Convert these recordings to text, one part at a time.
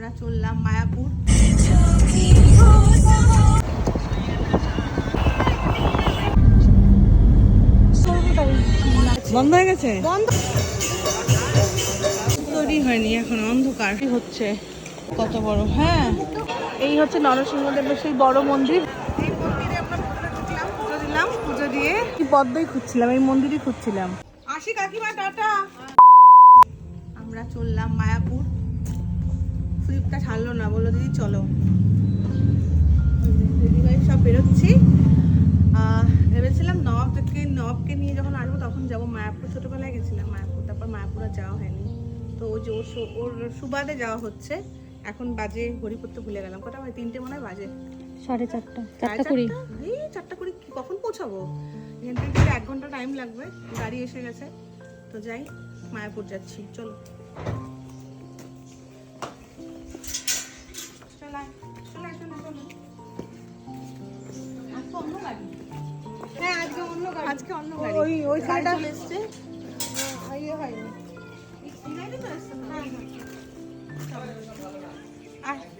আমরা চললাম মায়াপুর। বন্ধ হয়ে গেছে? তৈরি হয়নি এখন অন্ধকার। কি হচ্ছে কত বড় হ্যাঁ। এই হচ্ছে নরসিংহদেবের সেই বড় মন্দির। এই মন্দিরে আমরা পুজো দিলাম। পুজো দিয়ে। কি পদ্মই খুঁজছিলাম এই মন্দিরই খুঁজছিলাম। আসি কাকিমা টাটা। আমরা চললাম মায়াপুর। সুদীপটা ছাড়লো না বলল দিদি চলো। দিদিভাই সব বেরোচ্ছি। ভেবেছিলাম নবাবকে নবাবকে নিয়ে যখন আসব তখন যাব মায়াপুর। ছোটবেলায় গেছিলাম মায়াপুর তারপর মায়াপুর আর যাওয়া হয়নি। তো ওই যে ওর ওর সুবাদে যাওয়া হচ্ছে। এখন বাজে ঘড়ি পড়তে ভুলে গেলাম। কটা বাজে? তিনটে মনে হয় বাজে। সাড়ে চারটা। চারটা? এই চারটা কুড়ি কখন পৌঁছাবো? এখান থেকে এক ঘণ্টা টাইম লাগবে। গাড়ি এসে গেছে। তো যাই মায়াপুর যাচ্ছি। চল। অন্য গাড়ি। হ্যাঁ আজকে অন্য গাড়ি। আজকে অন্য গাড়ি। ওই ওই ছেলেটা এসছে। ইয়ে হয়নি।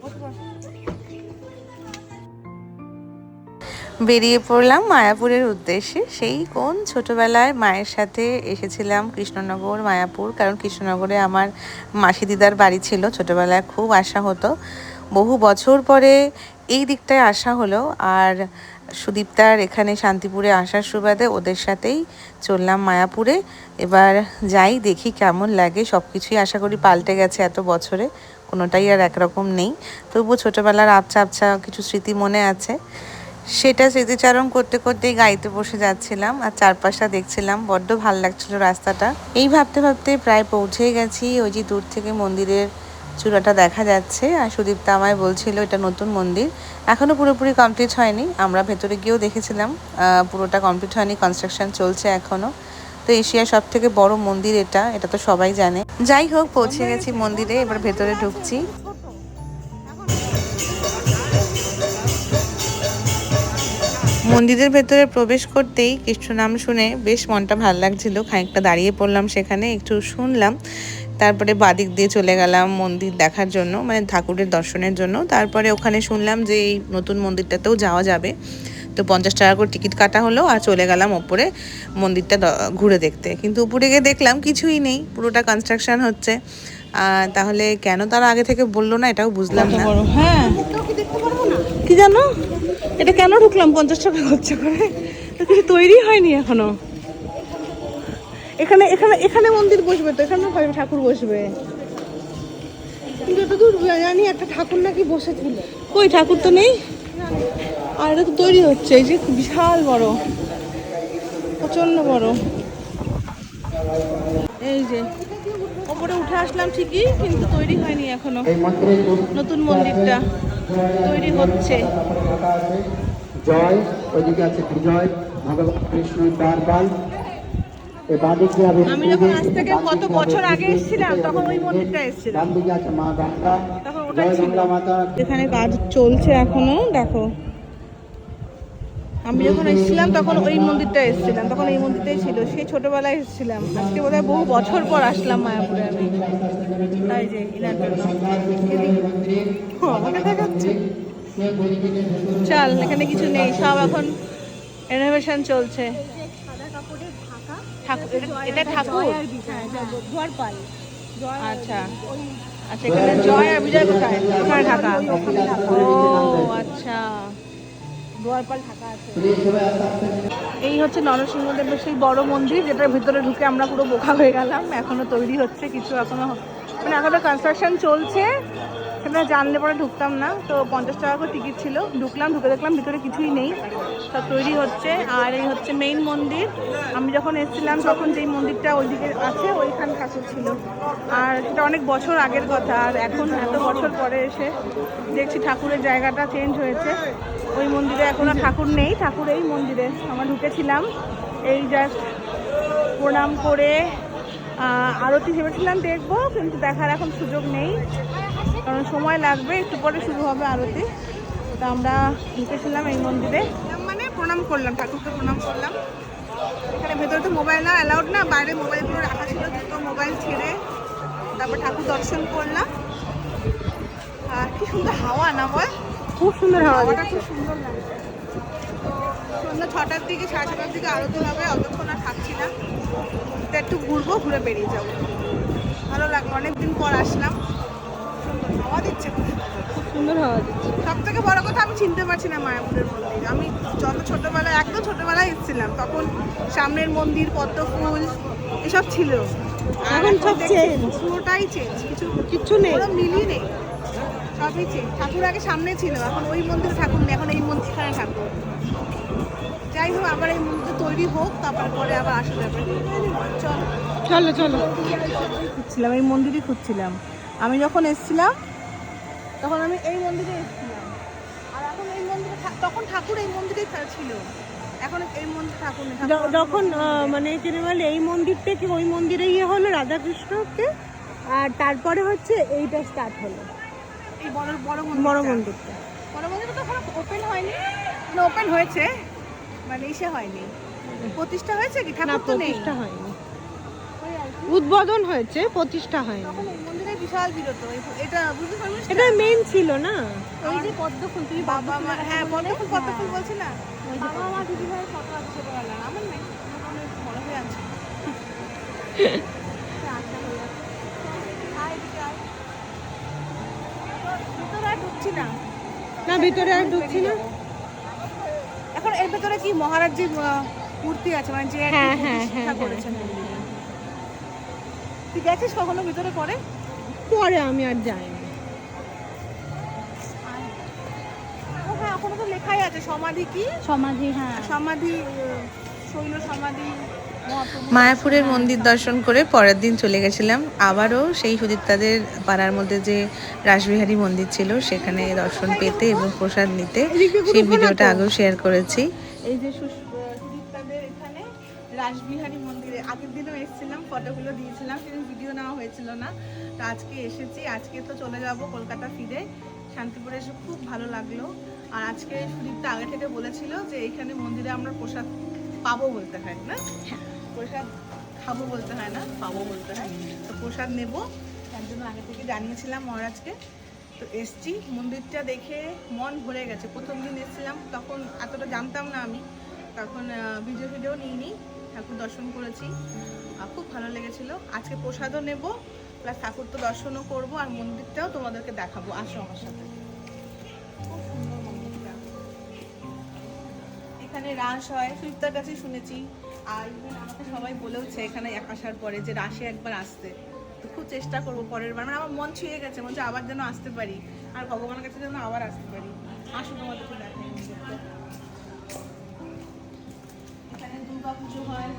বস। বেরিয়ে পড়লাম মায়াপুরের উদ্দেশ্যে। সেই কোন ছোটবেলায় মায়ের সাথে এসেছিলাম কৃষ্ণনগর মায়াপুর। কারণ কৃষ্ণনগরে আমার মাসি দিদার বাড়ি ছিল ছোটবেলায় খুব আসা হতো। বহু বছর পরে এই দিকটায় আসা হলো। আর সুদীপ্তার এখানে শান্তিপুরে আসার সুবাদে ওদের সাথেই চললাম মায়াপুরে। এবার যাই, দেখি কেমন লাগে। সব কিছুই আশা করি পাল্টে গেছে এত বছরে। কোনোটাই আর একরকম নেই। তবুও ছোটোবেলার আবছা আবছা কিছু স্মৃতি মনে আছে। সেটা স্মৃতিচারণ করতে করতেই গাড়িতে বসে যাচ্ছিলাম আর চারপাশটা দেখছিলাম। বড্ড ভালো লাগছিল রাস্তাটা। এই ভাবতে ভাবতে প্রায় পৌঁছেই গেছি। ওই যে দূর থেকে মন্দিরের চূড়াটা দেখা যাচ্ছে আর সুদীপ্তা আমায় বলছিল এটা নতুন মন্দির। এখনও পুরোপুরি কমপ্লিট হয়নি। আমরা ভেতরে গিয়েও দেখেছিলাম। পুরোটা কমপ্লিট হয়নি কনস্ট্রাকশন চলছে এখনও। তো এশিয়ার সব থেকে বড় মন্দির এটা এটা তো সবাই জানে। যাই হোক, পৌঁছে গেছি মন্দিরে, এবার ভেতরে ঢুকছি। মন্দিরের ভেতরে প্রবেশ করতেই কৃষ্ণ নাম শুনে বেশ মনটা ভালো লাগছিল। খানিকটা দাঁড়িয়ে পড়লাম সেখানে, একটু শুনলাম। তারপরে বাদিক দিয়ে চলে গেলাম মন্দির দেখার জন্য মানে ঠাকুরের দর্শনের জন্য। তারপরে ওখানে শুনলাম যে এই নতুন মন্দিরটাতেও যাওয়া যাবে। তো পঞ্চাশ টাকা করে টিকিট কাটা হলো আর চলে গেলাম ওপরে মন্দিরটা ঘুরে দেখতে। কিন্তু উপরে গিয়ে দেখলাম কিছুই নেই, পুরোটা কনস্ট্রাকশন হচ্ছে। তাহলে কেন তারা আগে থেকে বলল না এটাও বুঝলাম না। হ্যাঁ। কি জানো? এটা কেন ঢুকলাম? পঞ্চাশ টাকা খরচা করে। তৈরি হয়নি এখনও। এখানে এখানে এখানে মন্দির বসবে তো এখানে ঠাকুর বসবে। কিন্তু এটা তো জানি একটা ঠাকুর নাকি বসেছিল। কই ঠাকুর তো নেই? আর এটা তো তৈরি হচ্ছে এই যে বিশাল বড় প্রচণ্ড বড়। এই যে ওপরে উঠে আসলাম ঠিকই কিন্তু তৈরি হয়নি এখনও। নতুন মন্দিরটা তৈরি হচ্ছে। জয় ওইদিকে আছে বিজয় ভগবান কৃষ্ণ দ্বারপাল। আমি যখন আজ থেকে কত বছর আগে এসেছিলাম তখন ওই মন্দিরটা এসেছিলাম তখন ওটা ছিল। এখানে কাজ চলছে এখনও দেখো। আমি যখন এসেছিলাম তখন ওই মন্দিরটা এসেছিলাম। তখন এই মন্দিরটাই ছিল। সেই ছোটবেলায় এসেছিলাম। আজকে বোধহয় বহু বছর পর আসলাম মায়াপুরে আমি। তাই যে ইনার জন্য ও, আমাকে দেখাচ্ছে। চল এখানে কিছু নেই। সব এখন রেনোভেশন চলছে। ঠাকুর? এটা- এটা ঠাকুর? আচ্ছা। আচ্ছা এখানে জয় আর বিজয় কোথায়? ওখানে ঢাকা। ও আচ্ছা। এই হচ্ছে নরসিংহদেবের সেই বড় মন্দির যেটার ভিতরে ঢুকে আমরা পুরো বোকা হয়ে গেলাম। এখনও তৈরি হচ্ছে কিছু এখনও মানে এখনও কনস্ট্রাকশন চলছে। সেখানে জানলে পরে ঢুকতাম না। তো পঞ্চাশ টাকা করে টিকিট ছিল। ঢুকলাম, ঢুকে দেখলাম ভিতরে কিছুই নেই। সব তৈরি হচ্ছে। আর এই হচ্ছে মেইন মন্দির। আমি যখন এসেছিলাম, তখন যেই মন্দিরটা ওইদিকে আছে, ওইখানে ঠাকুর ছিল। আর সেটা অনেক বছর আগের কথা। আর এখন এত বছর পরে এসে দেখছি ঠাকুরের জায়গাটা চেঞ্জ হয়েছে। ওই মন্দিরে এখনও ঠাকুর নেই। ঠাকুর এই মন্দিরে। আমরা ঢুকেছিলাম। এই জাস্ট প্রণাম করে আরতি ভেবেছিলাম দেখব, কিন্তু দেখার এখন সুযোগ নেই। কারণ সময় লাগবে একটু পরে শুরু হবে আরতি। তো আমরা ঢুকেছিলাম এই মন্দিরে। মানে প্রণাম করলাম ঠাকুরকে প্রণাম করলাম। এখানে ভেতরে তো মোবাইল না অ্যালাউড না বাইরে মোবাইলগুলো রাখা ছিল দুটো মোবাইল ছেড়ে তারপর ঠাকুর দর্শন করলাম। আর কি সুন্দর হাওয়া না বল? খুব সুন্দর হাওয়াটা খুব সুন্দর লাগছে। সন্ধ্যা ছটার দিকে সাড়ে ছটার দিকে আরতি হবে অতক্ষণ আর থাকছি না। তো একটু ঘুরবো ঘুরে বেরিয়ে যাব। ভালো লাগল অনেকদিন পর আসলাম। হাওয়া দিচ্ছে? খুব সুন্দর হাওয়া দিচ্ছে। সব থেকে বড় কথা আমি চিনতে পারছি না মায়াপুরের মন্দির। আমি যত ছোটবেলায় একদম ছোটবেলায় এসেছিলাম তখন সামনের মন্দির পদ্ম ফুল এসব ছিল। এখন সব change। পুরোটাই চেঞ্জ কিছু কিচ্ছু নেই। মিলই নেই। সবই চেঞ্জ ঠাকুর আগে সামনে ছিল এখন ওই মন্দিরে ঠাকুর নেই এখন এই মন্দির এখানে ঠাকুর। যাই হোক আবার এই মন্দির তৈরি হোক তারপর পরে আবার আসা যাবে। চল। চলো চলো। খুঁজছিলাম এই মন্দিরই খুঁজছিলাম। আমি যখন এসেছিলাম তখন আমি এই মন্দিরে এসেছিলাম। আর এখন এই মন্দিরে তখন ঠাকুর এই মন্দিরেই ছিল। এখন এই মন্দিরে ঠাকুর নেই। যখন মানে জেনারেল এই মন্দির থেকে ওই মন্দিরে ইয়ে হলো রাধাকৃষ্ণকে? আর তারপরে হচ্ছে এইটা স্টার্ট হলো। এই বড় বড় মন্দির বড় মন্দিরটা। বড় মন্দিরটা তখন ওপেন হয়নি। ওপেন হয়েছে মানে ইসে হয়নি। প্রতিষ্ঠা হয়েছে কি? ঠাকুর তো নেই। প্রতিষ্ঠা হয়নি। উদ্বোধন হয়েছে প্রতিষ্ঠা হয়নি। বিশাল এই- এটা বুঝতে পারছিস এটা মেন ছিল না? ওই যে পদ্ম ফুল তুই বাবা মা হ্যাঁ পদ্ম ফুল পদ্ম ফুল বলছি না। বাবা মা দিদি ভাই ফটো আছে ছোটবেলা আমার নাই আমার অনেক বড় হয়ে আছে। হয়ে না। ভিতরে আর ঢুকছি না। এখন এর ভেতরে কি মহারাজজির মূর্তি আছে মানে যে কি হ্যাঁ, হ্যাঁ, হ্যাঁ, করেছেন। তুই গেছিস কখনো ভিতরে পরে? পরে আমি আর যাইনি ও হ্যাঁ ওখানে তো লেখাই আছে সমাধি কি? সমাধি হ্যাঁ। সমাধি শৈল সমাধি মায়াপুরের মন্দির দর্শন করে পরের দিন চলে গেছিলাম। আবারও সেই সুদীপ্তাদের পাড়ার মধ্যে যে রাসবিহারী মন্দির ছিল সেখানে দর্শন পেতে এবং প্রসাদ নিতে সেই ভিডিওটা আগেও শেয়ার করেছি। এই যে সুদীপ্তাদের এখানে রাসবিহারী ফটোগুলো দিয়েছিলাম সেদিন ভিডিও নেওয়া হয়েছিল না। তো আজকে এসেছি আজকে তো চলে যাব কলকাতা ফিরে। শান্তিপুরে এসে খুব ভালো লাগল। আর আজকে সুদীপটা আগে থেকে বলেছিল যে এইখানে মন্দিরে আমরা প্রসাদ পাবো বলতে হয় না? প্রসাদ খাব বলতে হয় না পাবো বলতে হয়। তো প্রসাদ নেব। তার জন্য আগে থেকে জানিয়েছিলাম মহারাজকে তো এসছি মন্দিরটা দেখে মন ভরে গেছে। প্রথম দিন এসেছিলাম তখন এতটা জানতাম না আমি। তখন ভিডিও ভিডিও নিইনি। ঠাকুর দর্শন করেছি। খুব ভালো লেগেছিল। আজকে প্রসাদও নেব, প্লাস ঠাকুর তো দর্শনও করব, আর মন্দিরটাও তোমাদেরকে দেখাবো। আসো আমার সাথে। এখানে রাস হয় সুইপ্তার কাছে শুনেছি। আর আমাকে সবাই বলেওছে এখানে আসার পরে যে রাসে একবার আসতে। তো খুব চেষ্টা করব পরের বার। মানে আমার মন ছুঁয়ে গেছে, মনে হচ্ছে আবার যেন আসতে পারি। আর ভগবানের কাছে যেন আবার আসতে পারি। আসো তোমাদেরকে দেখাই এখানে দুর্গা পুজো হয়।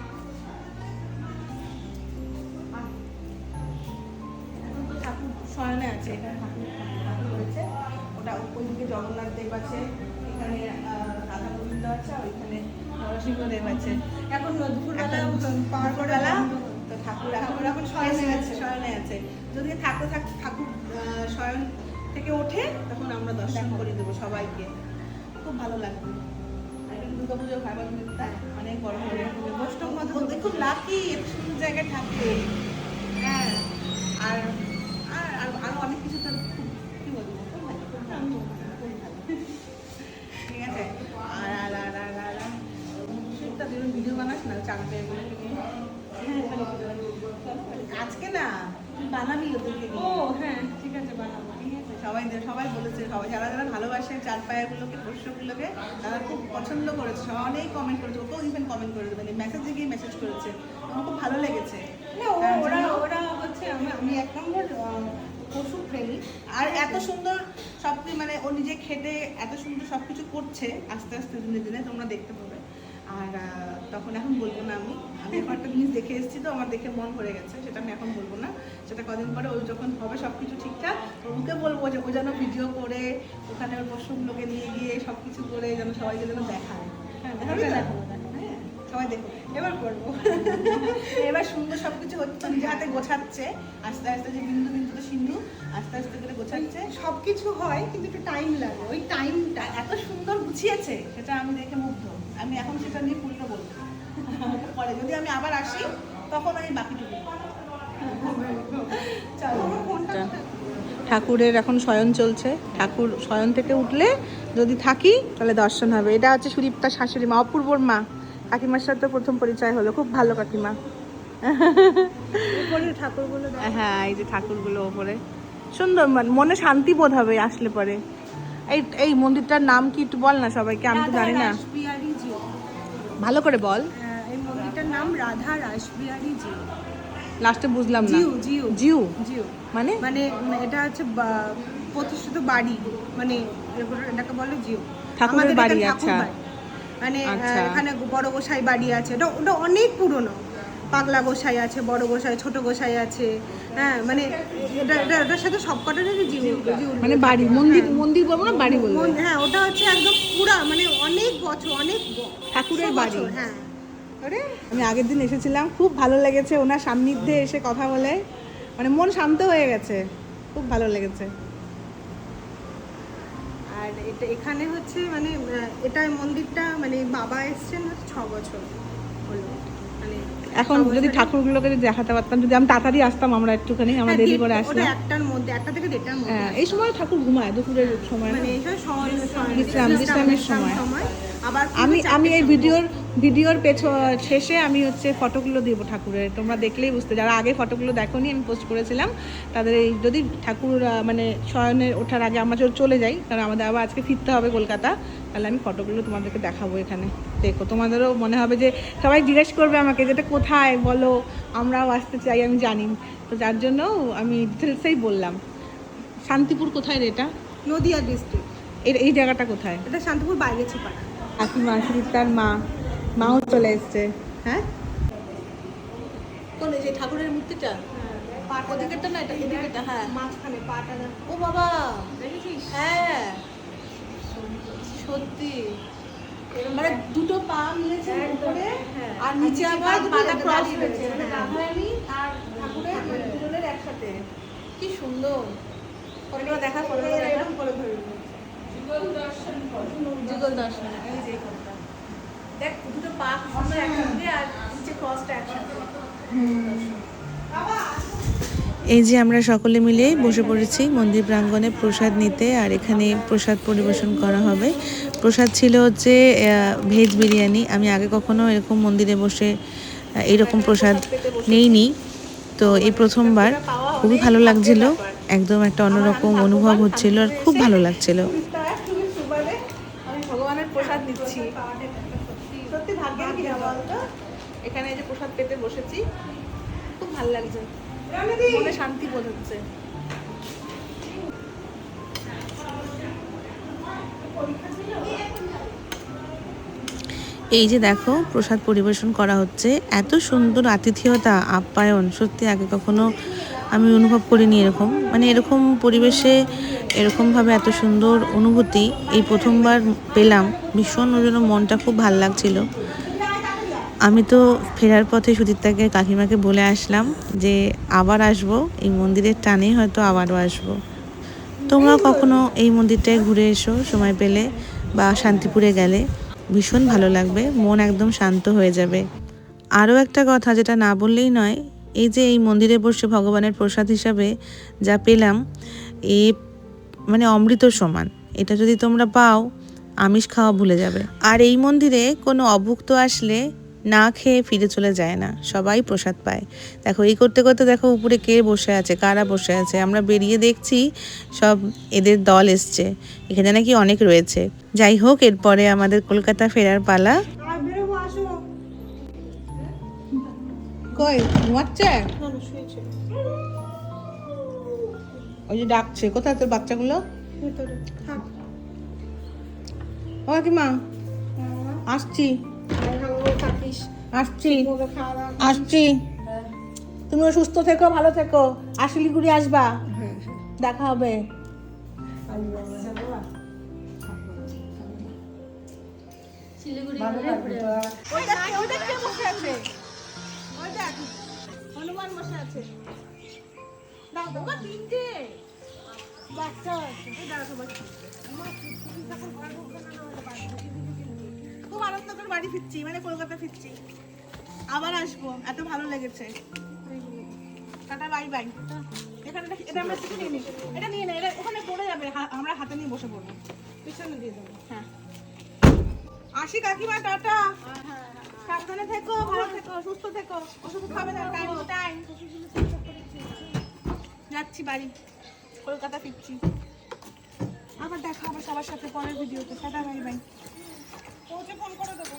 আছে এখানে ঠাকুর ঠাকুর রয়েছে। ওটা ওইদিকে জগন্নাথ দেব আছে এখানে রাধা গোবিন্দ আছে আর ওইখানে নরসিংহ দেব আছে। এখন দুপুরবেলা পাওয়ার বেলা তো ঠাকুর ঠাকুর এখন শয়নে আছে। শয়নে আছে। যদি ঠাকুর ঠাকুর শয়ন থেকে ওঠে তখন আমরা দর্শন করে দেবো সবাইকে। খুব ভালো লাগবে। দুর্গাপুজো হয় বা অনেক বড় করে বৈষ্ণব মধ্যে খুব লাকি এত সুন্দর জায়গায় থাকে হ্যাঁ। আরও অনেক কিছু তো খুব কি বলব ঠিক আছে? আর আর আর আর আর আর তুই ভিডিও বানাস না চাকরি এগুলো আজকে না তুই বানাবি ওদেরকে ও হ্যাঁ ঠিক আছে বানাবো ঠিক আছে। সবাই সবাই বলেছে সবাই যারা যারা ভালোবাসে চার পায়াগুলোকে পোষ্যগুলোকে তারা খুব পছন্দ করেছে। অনেক কমেন্ট করেছে ওকেও ইভেন কমেন্ট করে দেবেন মেসেজে গিয়ে মেসেজ করেছে। আমার খুব ভালো লেগেছে। না ওরা ওরা হচ্ছে আমি আমি এক নম্বর পশু প্রেমী। আর এত সুন্দর সব মানে ও নিজে খেটে এত সুন্দর সব কিছু করছে আস্তে আস্তে দিনে দিনে তোমরা দেখতে পাবে। আর তখন এখন বলব না আমি। আমি এখন একটা জিনিস দেখে এসেছি তো আমার দেখে মন ভরে গেছে সেটা আমি এখন বলব না। সেটা কদিন পরে ওই যখন হবে সব কিছু ঠিকঠাক ওকে বলব যে ও যেন ভিডিও করে ওখানে ওর পশুগুলোকে নিয়ে গিয়ে সব কিছু করে যেন সবাইকে যেন দেখায়। হ্যাঁ দেখাবি? তো? সবাই দেখো। এবার করব। এবার সুন্দর সবকিছু হচ্ছে নিজে হাতে গোছাচ্ছে। আস্তে আস্তে যে বিন্দু বিন্দুতে সিন্ধু, আস্তে আস্তে করে গোছাচ্ছে। সব কিছু হয়, কিন্তু একটু টাইম লাগে। ওই টাইমটা এত সুন্দর গুছিয়েছে, সেটা আমি দেখে মুগ্ধ। আমি এখন সেটা নিয়ে পুরনো বলব। পরে যদি আমি আবার আসি, তখন আমি বাকিটুকু। চলো। ঠাকুরের এখন শয়ন চলছে। ঠাকুর শয়ন থেকে উঠলে যদি থাকি, তাহলে দর্শন হবে। এটা হচ্ছে সুদীপ্তার শাশুড়ি মা, অপূর্বর মা। কাকিমার সাথে প্রথম পরিচয় হলো। খুব ভালো কাকিমা। ঠাকুরগুলো হ্যাঁ এই যে ঠাকুরগুলো ওপরে। সুন্দর মান- মনে শান্তি বোধ হবে আসলে পরে। এই এই মন্দিরটার নাম কি একটু বল না সবাইকে আমি তো জানি না। ভালো করে বল। হ্যাঁ, এই মন্দিরটার নাম রাধা রাসবিহারী জিও লাস্টে বুঝলাম না। জিউ জিউ। জিউ? জিও মানে? মানে এটা হচ্ছে প্রতিষ্ঠিত বাড়ি। মানে এটাকে বলে জিও ঠাকুরের বাড়ি, আচ্ছা। মানে আচ্ছা। এখানে বড় গোসাই বাড়ি আছে। ওটা ওটা অনেক পুরনো। পাগলা গোসাই আছে বড় গোসাই ছোট গোসাই আছে। হ্যাঁ মানে এটা এটা এটার সাথে সবকটারই জিউ মানে বাড়ি মন্দির মন্দির বলব না বাড়ি বলব? হ্যাঁ ওটা হচ্ছে একদম পুরা মানে অনেক বছর অনেক ঠাকুরের বাড়ি। হ্যাঁ। আমি আগের দিন এসেছিলাম খুব ভালো লেগেছে ওনার সান্নিধ্যে এসে কথা বলে। মানে মন শান্ত হয়ে গেছে খুব ভালো লেগেছে। আর এটা এখানে হচ্ছে মানে এটা মন্দিরটা মানে বাবা এসছেন হচ্ছে ছ বছর হলো। মানে এখন যদি ঠাকুরগুলোকে যদি দেখাতে পারতাম যদি আমি তাড়াতাড়ি আসতাম আমরা একটুখানি আমরা হ্যাঁ, দেরি করে আসতাম আসলাম। একটার মধ্যে একটা থেকে দেড়টার মধ্যে হ্যাঁ এই সময় ঠাকুর ঘুমায় দুপুরের সময় মানে বিশ্রাম, বিশ্রামের সময়। আবার আমি আমি এই ভিডিওর ভিডিওর পেছ শেষে আমি হচ্ছে ফটোগুলো দিব ঠাকুরের তোমরা দেখলেই বুঝতে যারা আগে ফটোগুলো দেখোনি আমি পোস্ট করেছিলাম। তাদের এই যদি ঠাকুর মানে শয়নে ওঠার আগে আমরা চলে যাই কারণ আমাদের আবার আজকে ফিরতে হবে কলকাতা। তাহলে আমি ফটোগুলো তোমাদেরকে দেখাবো এখানে। দেখো তোমাদেরও মনে হবে যে সবাই জিজ্ঞেস করবে আমাকে যেটা কোথায়? বলো আমরাও আসতে চাই আমি জানি। তো যার জন্য আমি ডিটেলসেই বললাম। শান্তিপুর কোথায় রে এটা। নদিয়া ডিস্ট্রিক্ট এর এই জায়গাটা কোথায়? এটা শান্তিপুর বাইরে ছিপাড়া কাকিমা সুদীপ্তার মা। মাও চলে এসছে। হ্যাঁ? কোন এই যে ঠাকুরের মূর্তিটা? ওদিকেরটা না এটা এদিকেরটা হ্যাঁ। মাঝখানে পাটা না। ও বাবা! হ্যাঁ। সত্যি। মানে দুটো পা মিলেছে উপরে হ্যাঁ। আর নিচে আবার পাটা ক্রস হয়েছে মানে হ্যাঁ। রাধারানী আর ঠাকুরের মানে দুজনের একসাথে। কি সুন্দর। ফটোটা দেখা দেখা। যুগল দর্শন এই যে। ফটোটা দেখ দুটো পা কি একসাথে আর নিচে ক্রসটা একসাথে এই যে আমরা সকলে মিলে বসে পড়েছি মন্দির প্রাঙ্গণে প্রসাদ নিতে আর এখানে প্রসাদ পরিবেশন করা হবে। প্রসাদ ছিল হচ্ছে ভেজ বিরিয়ানি। আমি আগে কখনো এরকম মন্দিরে বসে এইরকম প্রসাদ নেইনি। তো এই প্রথমবার খুবই ভালো লাগছিল। একদম একটা অন্যরকম অনুভব হচ্ছিল আর খুব ভালো লাগছিল খুবই সুবাদে আমি ভগবানের প্রসাদ নিচ্ছি সত্যি ভাগ্যের কি বলতো এখানে এই যে প্রসাদ পেতে বসেছি। খুব ভালো লাগছে। মনে শান্তি বোধ হচ্ছে। এই যে দেখো প্রসাদ পরিবেশন করা হচ্ছে। এত সুন্দর আতিথেয়তা আপ্যায়ন। সত্যি আগে কখনো আমি অনুভব করিনি এরকম। মানে এরকম পরিবেশে এরকমভাবে এত সুন্দর অনুভূতি এই প্রথমবার পেলাম। ভীষণ ওই জন্য মনটা খুব ভালো লাগছিল। আমি তো ফেরার পথে সুদীপ্তাকে কাকিমাকে বলে আসলাম যে আবার আসব, এই মন্দিরের টানেই হয়তো আবারও আসব। তোমরা কখনো এই মন্দিরটায় ঘুরে এসো, সময় পেলে, বা শান্তিপুরে গেলে? ভীষণ ভালো লাগবে, মন একদম শান্ত হয়ে যাবে। আরও একটা কথা যেটা না বললেই নয়, এই যে এই মন্দিরে বসে ভগবানের প্রসাদ হিসাবে যা পেলাম, এ মানে অমৃত সমান। এটা যদি তোমরা পাও, আমিষ খাওয়া ভুলে যাবে। আর এই মন্দিরে কোনো অভুক্ত আসলে না খেয়ে ফিরে চলে যায় না। সবাই প্রসাদ পায়। দেখো এই করতে করতে দেখো উপরে কে বসে আছে কারা বসে আছে? আমরা বেরিয়ে দেখছি সব এদের দল এসছে। এখানে নাকি অনেক রয়েছে। যাই হোক এরপরে আমাদের কলকাতা ফেরার পালা। কই ঘুমাচ্ছে? ওই যে ডাকছে। কোথায় তোর বাচ্চাগুলো? ও কাকিমা আসছি। থাকিস। আসছি। আসছি। তুমিও সুস্থ থেকো ভালো থেকো। আর শিলিগুড়ি আসবা দেখা হবে হনুমান বসে আছে। তিনটে। বাচ্চা আছে। খুব আনন্দ বাড়ি ফিরছি মানে কলকাতা ফিরছি। আবার আসব, এত ভালো লেগেছে। Tata, bye bye. এখানে এটা আমরা একটু নিয়ে নিই এটা নিয়ে নে, এটা ওখানে পড়ে যাবে আমরা হাতে নিয়ে বসে পড়ব। পিছনে দিয়ে দেবো। হ্যাঁ। আসি কাকিমা, টাটা। সাবধানে থেকো, ভালো থেকো, সুস্থ থেকো। ওষুধ খাবে না টাইম টাইম যাচ্ছি, বাড়ি। কলকাতা ফিরছি। আবার দেখা হবে সবার সাথে পরের ভিডিওতে। Tata, bye bye. পৌঁছে ফোন করে দেবো।